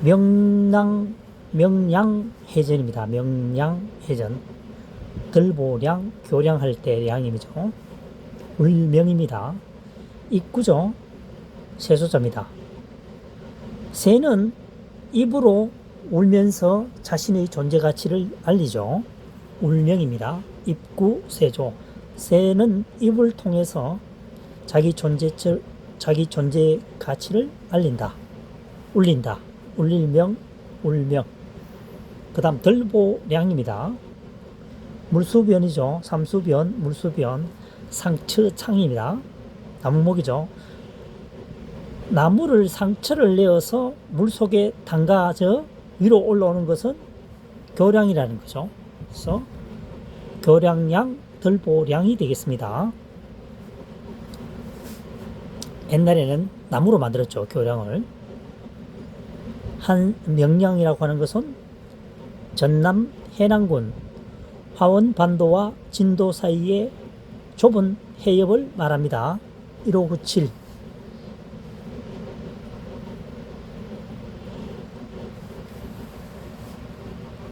명랑 명량 해전입니다. 명량 해전 들보량 교량할 때 량임이죠. 울명입니다. 입구죠. 세소자입니다. 새는 입으로 울면서 자신의 존재 가치를 알리죠. 울명입니다. 입구 세조. 새는 입을 통해서 자기 존재 자기 존재 가치를 알린다. 울린다. 울릴명, 울명. 그 다음 들보량입니다. 물수변이죠. 삼수변, 물수변, 상처창입니다. 나무목이죠. 나무를 상처를 내어서 물 속에 담가져 위로 올라오는 것은 교량이라는 거죠. 그래서 교량량, 들보량이 되겠습니다. 옛날에는 나무로 만들었죠. 교량을. 한 명량이라고 하는 것은 전남 해남군 화원 반도와 진도 사이의 좁은 해협을 말합니다. 1597